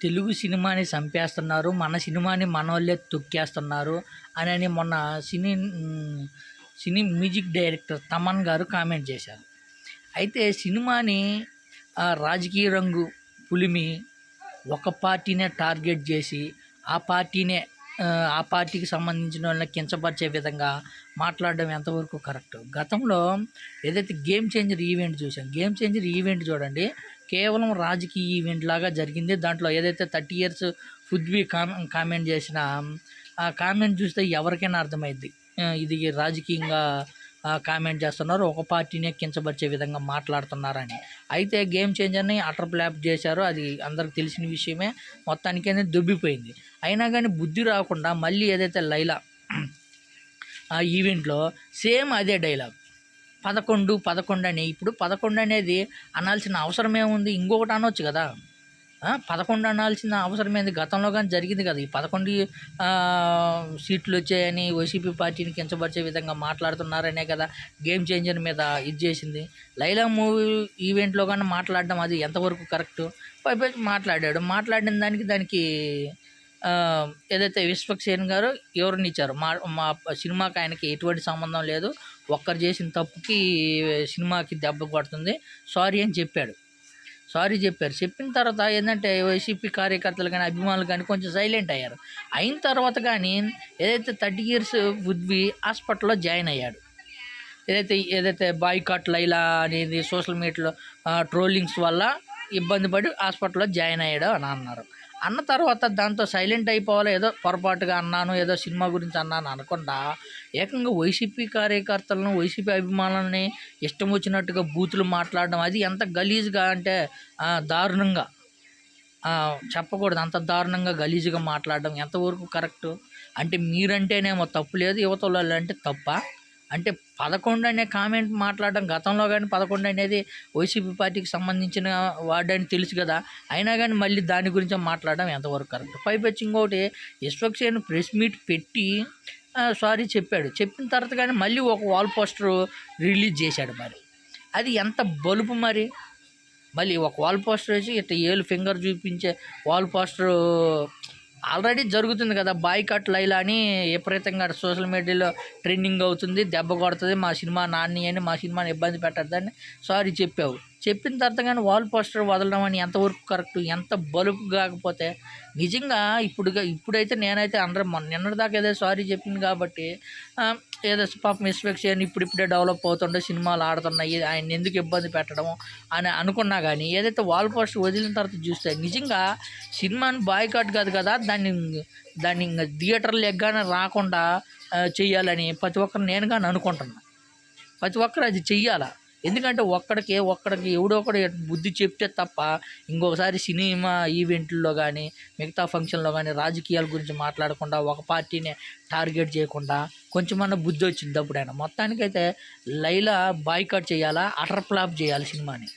తెలుగు సినిమాని చంపేస్తున్నారు మన సినిమాని మనోళ్ళే తొక్కేస్తున్నారు అని అని మొన్న cine cine music director Thaman garu comment చేశారు. అయితే సినిమాని రాజకీయ రంగు పులిమి ఒక పార్టీనే టార్గెట్ చేసి ఆ పార్టీనే ఆ, ఆ పార్టీకి సంబంధించిన వాళ్ళని కించపరిచే విధంగా మాట్లాడడం ఎంతవరకు కరెక్ట్? గతంలో ఏదైతే గేమ్ చేంజర్ ఈవెంట్ చూసాం గేమ్ చేంజర్ ఈవెంట్ చూడండి కేవలం రాజకీయ ఈవెంట్ లాగా జరిగింది. దాంట్లో ఏదైతే థర్టీ ఇయర్స్ ఫుద్వి కామె కామెంట్ చేసిన ఆ కామెంట్ చూస్తే ఎవరికైనా అర్థమైద్ది. ఇది రాజకీయంగా కామెంట్ చేస్తున్నారు. ఒక పార్టీనే కించపరిచే విధంగా మాట్లాడుతున్నారని. అయితే గేమ్ చేంజర్ని అటర్ ప్లాప్ చేశారు. అది అందరికి తెలిసిన విషయమే. మొత్తానికి అనేది దుబ్బిపోయింది. అయినా కానీ బుద్ధి రాకుండా మళ్ళీ ఏదైతే లైలా ఆ ఈవెంట్లో సేమ్ అదే డైలాగ్. పదకొండు పదకొండు అని ఇప్పుడు పదకొండు అనేది అనాల్సిన అవసరం ఏముంది ఇంకొకటి అనొచ్చు కదా. పదకొండు అనాల్సిన అవసరం ఏంది గతంలో కానీ జరిగింది కదా. ఈ పదకొండు సీట్లు వచ్చాయని వైసీపీ పార్టీని కించపరిచే విధంగా మాట్లాడుతున్నారనే కదా గేమ్ చేంజర్ మీద ఇది చేసింది. లైలా మూవీ ఈవెంట్లో కానీ మాట్లాడడం అది ఎంతవరకు కరెక్ట్? పైపై మాట్లాడాడు. మాట్లాడిన దానికి దానికి ఏదైతే విశ్వక్సేన్ గారు ఎవరిని ఇచ్చారు? మా మా సినిమాకి ఆయనకి ఎటువంటి సంబంధం లేదు. ఒక్కరు చేసిన తప్పుకి సినిమాకి దెబ్బ పడుతుంది సారీ అని చెప్పాడు. సారీ చెప్పారు. చెప్పిన తర్వాత ఏంటంటే వైసీపీ కార్యకర్తలు కానీ అభిమానులు కానీ కొంచెం సైలెంట్ అయ్యారు. అయిన తర్వాత కానీ ఏదైతే థర్టీ ఇయర్స్ బుద్వి హాస్పిటల్లో జాయిన్ అయ్యాడు. ఏదైతే ఏదైతే బాయ్కాట్ లైలా అనేది సోషల్ మీడియాలో ట్రోలింగ్స్ వల్ల ఇబ్బంది పడి హాస్పిటల్లో జాయిన్ అయ్యాడు అని అన్నారు. అన్న తర్వాత దాంతో సైలెంట్ అయిపోవాలి. ఏదో పొరపాటుగా అన్నాను ఏదో సినిమా గురించి అన్నాను అనకుండా ఏకంగా వైసీపీ కార్యకర్తలను వైసీపీ అభిమానులని ఇష్టం వచ్చినట్టుగా బూతులు మాట్లాడడం అది ఎంత గలీజ్గా అంటే దారుణంగా. చెప్పకూడదు. అంత దారుణంగా గలీజ్గా మాట్లాడడం ఎంతవరకు కరెక్ట్? అంటే మీరంటేనేమో తప్పు లేదు యువతలో అంటే తప్ప అంటే పదకొండు అనే కామెంట్ మాట్లాడడం గతంలో కానీ పదకొండు అనేది వైసీపీ పార్టీకి సంబంధించిన వాడని తెలుసు కదా. అయినా కానీ మళ్ళీ దాని గురించి మాట్లాడడం ఎంతవరకు కరెక్ట్? పైపెచ్చి ఇంకోటి విశ్వక్సేన్ ప్రెస్ మీట్ పెట్టి సారీ చెప్పాడు. చెప్పిన తర్వాత కానీ మళ్ళీ ఒక వాల్ పోస్టర్ రిలీజ్ చేశాడు మరి. అది ఎంత బలుపు మరి? మళ్ళీ ఒక వాల్ పోస్టర్ వేసి ఇట్లా ఏళ్ళు ఫింగర్ చూపించే వాల్ పోస్టర్ ఆల్రెడీ జరుగుతుంది కదా బాయ్ కట్ లైలా అని విపరీతంగా సోషల్ మీడియాలో ట్రెండింగ్ అవుతుంది దెబ్బ కొడుతుంది. మా సినిమా నాన్ని అని మా సినిమాని ఇబ్బంది పెట్టద్దని సారీ చెప్పావు. చెప్పిన తర్వాత కానీ వాల్ పోస్టర్ వదలడం అని ఎంతవరకు కరెక్ట్ ఎంత బలుపు కాకపోతే నిజంగా ఇప్పుడు ఇప్పుడైతే నేనైతే అందరం మొన్న నిన్నటిదాకా ఏదో సారీ చెప్పింది కాబట్టి ఏదో పాపం అని ఇప్పుడిప్పుడే డెవలప్ అవుతుండే సినిమాలు ఆడుతున్నాయి ఆయన ఎందుకు ఇబ్బంది పెట్టడం అని అనుకున్నా కానీ ఏదైతే వాల్ పోస్టర్ వదిలిన తర్వాత చూస్తే నిజంగా సినిమాను బాయ్కాట్ కాదు కదా దాన్ని దాన్ని ఇంకా థియేటర్లు ఎగ్గానే రాకుండా చేయాలని చెయ్యాలని ప్రతి ఒక్కరు నేను కానీ అనుకుంటున్నా. ప్రతి ఒక్కరు అది చెయ్యాలా? ఎందుకంటే ఒక్కడికి ఒక్కడికి ఎవడో ఒకడు బుద్ధి చెప్తే తప్ప ఇంకొకసారి సినిమా ఈవెంట్లో కానీ మిగతా ఫంక్షన్లో కానీ రాజకీయాల గురించి మాట్లాడకుండా ఒక పార్టీని టార్గెట్ చేయకుండా కొంచెమన్నా బుద్ధి వచ్చింది అప్పుడైనా. మొత్తానికైతే లైలా బాయ్కాట్ చేయాలా అటర్ ఫ్లాప్ చేయాలి సినిమాని.